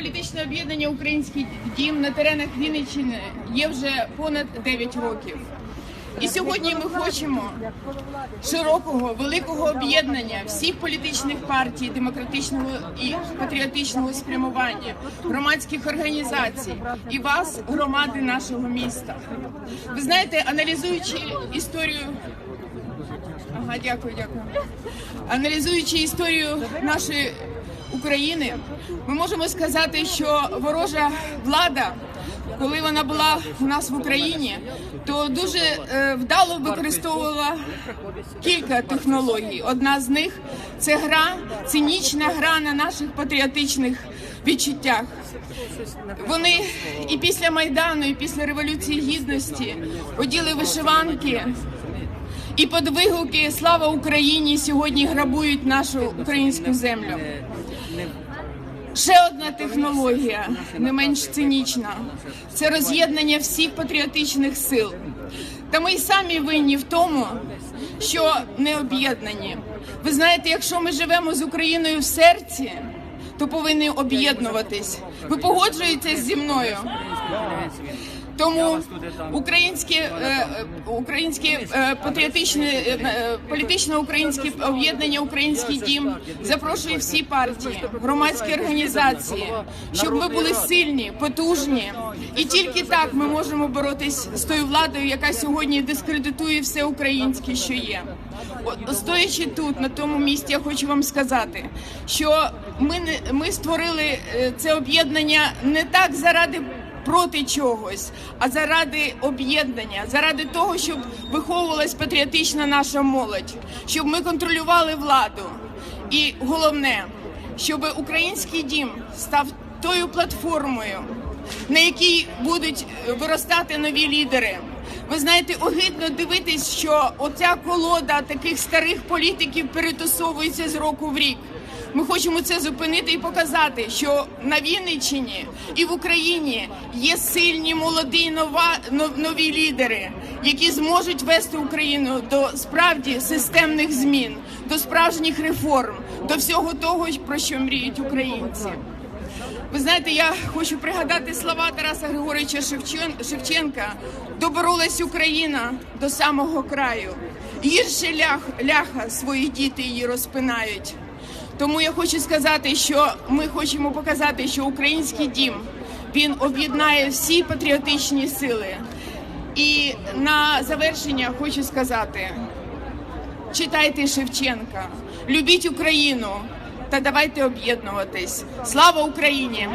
політичне об'єднання Український дім на теренах Вінниччини є вже понад 9 років. І сьогодні ми хочемо широкого великого об'єднання всіх політичних партій, демократичного і патріотичного спрямування, громадських організацій і вас, громади нашого міста. Ви знаєте, аналізуючи історію. Ага, дякую, дякую. Аналізуючи історію нашої України, ми можемо сказати, що ворожа влада, коли вона була у нас в Україні, то дуже е, вдало використовувала кілька технологій. Одна з них це гра, цинічна гра на наших патріотичних відчуттях. Вони і після майдану, і після революції гідності оділи вишиванки. І під вигуки Слава Україні сьогодні грабують нашу українську землю. Ще одна технологія, не менш цинічна, це роз'єднання всіх патріотичних сил. Та ми й самі винні в тому, що не об'єднані. Ви знаєте, якщо ми живемо з Україною в серці, то повинні об'єднуватись. Ви погоджуєтесь зі мною? Тому українське е, е, українське е, патріотичне е, українське об'єднання Український дім запрошує всі партії, громадські організації, щоб ми були сильні, потужні, і тільки так ми можемо боротись з тою владою, яка сьогодні дискредитує все українське, що є. Стоячи тут, на тому місці, я хочу вам сказати, що ми не ми створили це об'єднання не так заради проти чогось, а заради об'єднання, заради того, щоб виховувалась патріотична наша молодь, щоб ми контролювали владу. І головне, щоб український дім став тою платформою, на якій будуть е, виростати нові лідери. Ви знаєте, огидно дивитись, що оця колода таких старих політиків перетасовується з року в рік. Ми хочемо це зупинити і показати, що на Вінниччині і в Україні є сильні молоді нова нові лідери, які зможуть вести Україну до справді системних змін, до справжніх реформ, до всього того, про що мріють українці. Ви знаєте, я хочу пригадати слова Тараса Григоровича Шевченка. Доборолась Україна до самого краю. Гірше лях, ляха свої діти її розпинають. Тому я хочу сказати, що ми хочемо показати, що український дім він об'єднає всі патріотичні сили. І на завершення хочу сказати: читайте Шевченка, любіть Україну та давайте об'єднуватись. Слава Україні!